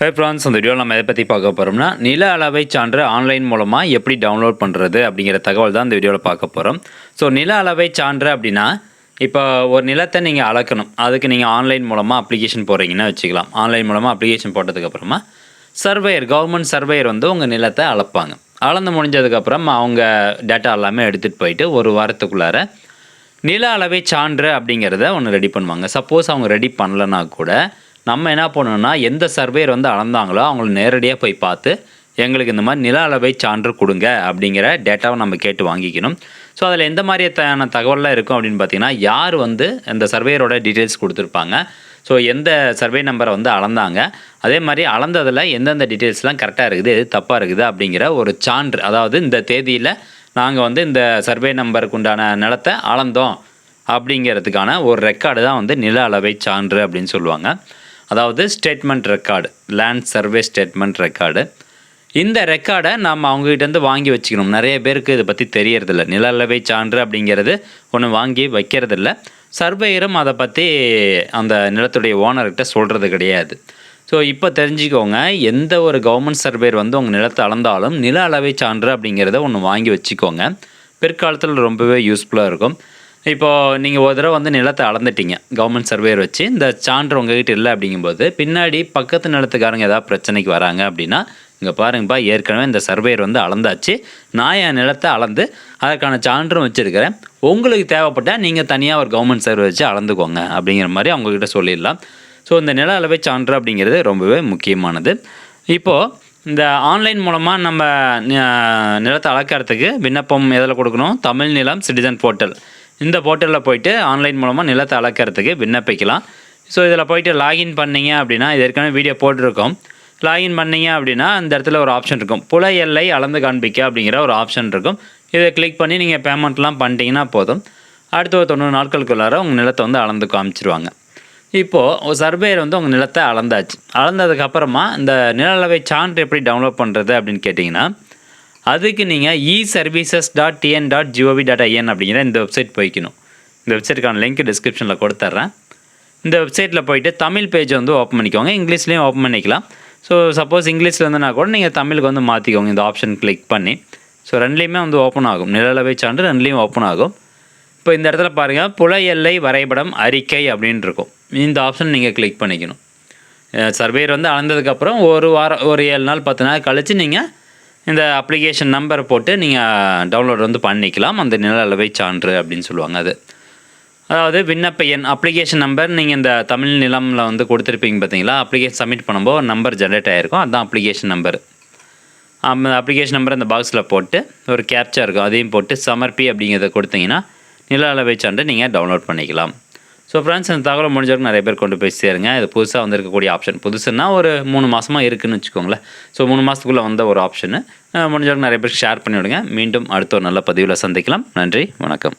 ஹே France அந்த வீடியோவில் நம்ம எதை பற்றி பார்க்க போகிறோம்னா நில அளவை சான்று ஆன்லைன் மூலமாக எப்படி டவுன்லோட் பண்ணுறது அப்படிங்கிற தகவல் தான் இந்த வீடியோவில் பார்க்க போகிறோம் ஸோ நில அளவை சான்று அப்படின்னா இப்போ ஒரு நிலத்தை நீங்கள் அளக்கணும். அதுக்கு நீங்கள் ஆன்லைன் மூலமாக அப்ளிகேஷன் போடுறீங்கன்னா வச்சுக்கலாம். ஆன்லைன் மூலமாக அப்ளிகேஷன் போட்டதுக்கப்புறமா சர்வேயர் கவர்மெண்ட் சர்வேயர் வந்து உங்கள் நிலத்தை அளப்பாங்க. அளந்து முடிஞ்சதுக்கப்புறம் அவங்க டேட்டா எல்லாமே எடுத்துகிட்டு போயிட்டு ஒரு வாரத்துக்குள்ளார நில அளவை சான்று அப்படிங்கிறத ஒன்று ரெடி பண்ணுவாங்க. சப்போஸ் அவங்க ரெடி பண்ணலனா கூட நம்ம என்ன பண்ணணும்னா எந்த சர்வேர் வந்து அளந்தாங்களோ அவங்கள நேரடியாக போய் பார்த்து எங்களுக்கு இந்த மாதிரி நில அளவை சான்று கொடுங்க அப்படிங்கிற டேட்டாவை நம்ம கேட்டு வாங்கிக்கணும். ஸோ அதில் எந்த மாதிரியான தகவல்லாம் இருக்கும் அப்படின்னு பார்த்தீங்கன்னா யார் வந்து அந்த சர்வேயரோட டீட்டெயில்ஸ் கொடுத்துருப்பாங்க. ஸோ எந்த சர்வே நம்பரை வந்து அளந்தாங்க. அதே மாதிரி அளந்ததில் எந்தெந்த டீட்டெயில்ஸ்லாம் கரெக்டாக இருக்குது எது தப்பாக இருக்குது அப்படிங்கிற ஒரு சான்று அதாவது இந்த தேதியில் நாங்கள் வந்து இந்த சர்வே நம்பருக்கு உண்டான நிலத்தை அளந்தோம் அப்படிங்கிறதுக்கான ஒரு ரெக்கார்டு தான் வந்து நில அளவை சான்று அப்படின்னு சொல்லுவாங்க. அதாவது statement record land survey statement record இந்த ரெக்கார்டை நம்ம அவங்ககிட்டேருந்து வாங்கி வச்சுக்கணும். நிறைய பேருக்கு இதை பற்றி தெரியறதில்ல. நில அளவை சான்று அப்படிங்கிறது ஒன்று வாங்கி வைக்கிறதில்ல. சர்வேயரும் அதை பற்றி அந்த நிலத்துடைய ஓனர்கிட்ட சொல்கிறது கிடையாது. ஸோ இப்போ தெரிஞ்சுக்கோங்க எந்த ஒரு கவர்மெண்ட் சர்வேர் வந்து உங்கள் நிலத்தை அளந்தாலும் நில அளவை சான்று அப்படிங்கிறத ஒன்று வாங்கி வச்சுக்கோங்க. பிற்காலத்தில் ரொம்பவே யூஸ்ஃபுல்லாக இருக்கும். இப்போது நீங்கள் ஒரு தடவை வந்து நிலத்தை அளந்துட்டீங்க. கவர்மெண்ட் சர்வேயர் வச்சு இந்த சான்று உங்ககிட்ட இல்லை அப்படிங்கும்போது பின்னாடி பக்கத்து நிலத்துக்காரங்க ஏதாவது பிரச்சனைக்கு வராங்க அப்படின்னா இங்கே பாருங்கப்பா ஏற்கனவே இந்த சர்வேயர் வந்து அளந்தாச்சு. நான் என் நிலத்தை அளந்து அதற்கான சான்றும் வச்சுருக்கிறேன். உங்களுக்கு தேவைப்பட்டால் நீங்கள் தனியாக ஒரு கவர்மெண்ட் சர்வே வச்சு அளந்துக்கோங்க அப்படிங்கிற மாதிரி அவங்கக்கிட்ட சொல்லிடலாம். ஸோ இந்த நில அளவை சான்று அப்படிங்கிறது ரொம்பவே முக்கியமானது. இப்போது இந்த ஆன்லைன் மூலமாக நம்ம நிலத்தை அளக்கிறதுக்கு விண்ணப்பம் எதில் கொடுக்கணும்? தமிழ் நிலம் சிட்டிசன் போர்ட்டல். இந்த போர்ட்டலில் போயிட்டு ஆன்லைன் மூலமாக நிலத்தை அளக்கிறதுக்கு விண்ணப்பிக்கலாம். ஸோ இதில் போயிட்டு லாகின் பண்ணீங்க அப்படின்னா இது ஏற்கனவே வீடியோ போட்டிருக்கோம். லாகின் பண்ணீங்க அப்படின்னா அந்த இடத்துல ஒரு ஆப்ஷன் இருக்கும். புல எல்லை அளந்து காண்பிக்க அப்படிங்கிற ஒரு ஆப்ஷன் இருக்கும். இதை கிளிக் பண்ணி நீங்கள் பேமெண்ட்லாம் பண்ணிட்டீங்கன்னா போதும். அடுத்த ஒரு தொண்ணூறு நாட்களுக்குள்ளார உங்கள் நிலத்தை வந்து அளந்து காமிச்சிருவாங்க. இப்போது சர்வேயர் வந்து உங்கள் நிலத்தை அளந்தாச்சு. அளந்ததுக்கப்புறமா இந்த நில அளவை சான்று எப்படி டவுன்லோட் பண்ணுறது அப்படின்னு கேட்டிங்கன்னா அதுக்கு நீங்கள் e services dot TN dot gov dot IN அப்படிங்கிற இந்த வெப்சைட் போய்க்கணும். இந்த வெப்சைட்டுக்கான லிங்க் டிஸ்கிரிப்ஷனில் கொடுத்துட்றேன். இந்த வெப்சைட்டில் போயிட்டு தமிழ் பேஜ் வந்து ஓப்பன் பண்ணிக்கோங்க. இங்கிலீஷ்லேயும் ஓப்பன் பண்ணிக்கலாம். ஸோ சப்போஸ் இங்கிலீஷில் இருந்தனா கூட நீங்கள் தமிழுக்கு வந்து மாற்றிக்கோங்க இந்த ஆப்ஷன் கிளிக் பண்ணி. ஸோ ரெண்டுலேயுமே வந்து ஓப்பன் ஆகும். நிழலவை சான்று ரெண்டுலேயும் ஓப்பன் ஆகும். இப்போ இந்த இடத்துல பாருங்கள் புல எல்லை வரைபடம் அறிக்கை அப்படின்னு இருக்கும். இந்த ஆப்ஷன் நீங்கள் கிளிக் பண்ணிக்கணும். சர்வேயர் வந்து அளந்ததுக்கப்புறம் ஒரு வாரம் ஒரு ஏழு நாள் பத்து நாள் கழித்து நீங்கள் இந்த அப்ளிகேஷன் நம்பரை போட்டு நீங்கள் டவுன்லோட் வந்து பண்ணிக்கலாம். அந்த நில அளவை சான்று அப்படின்னு சொல்லுவாங்க அது. அதாவது விண்ணப்ப எண் அப்ளிகேஷன் நம்பர் நீங்கள் இந்த தமிழ் நிலமில் வந்து கொடுத்துருப்பீங்க பார்த்தீங்களா அப்ளிகேஷன் சப்மிட் பண்ணும்போது ஒரு நம்பர் ஜென்ரேட் ஆகிருக்கும் அதுதான் அப்ளிகேஷன் நம்பர் அந்த அப்ளிகேஷன் நம்பர் அந்த பாக்ஸில் போட்டு ஒரு கேப்ச்சா இருக்கும். அதையும் போட்டு சமர்ப்பி அப்படிங்கிறத கொடுத்தீங்கன்னா நில அளவை சான்று நீங்கள் டவுன்லோட் பண்ணிக்கலாம். ஸோ ஃப்ரெண்ட்ஸ் அந்த தகவல் முடிஞ்சவரைக்கும் நிறைய பேர் கொண்டு போய் சேருங்க. இது புதுசாக வந்திருக்கக்கூடிய ஆப்ஷன் புதுசுன்னா ஒரு மூணு மாதமாக இருக்குன்னு வச்சுக்கோங்களேன். ஸோ மூணு மாதத்துக்குள்ளே வந்த ஒரு ஆப்ஷனு முடிஞ்சவரைக்கும் நிறைய பேர் ஷேர் பண்ணி விடுங்க மீண்டும் அடுத்த ஒரு நல்ல பதிவில் சந்திக்கலாம். நன்றி. வணக்கம்.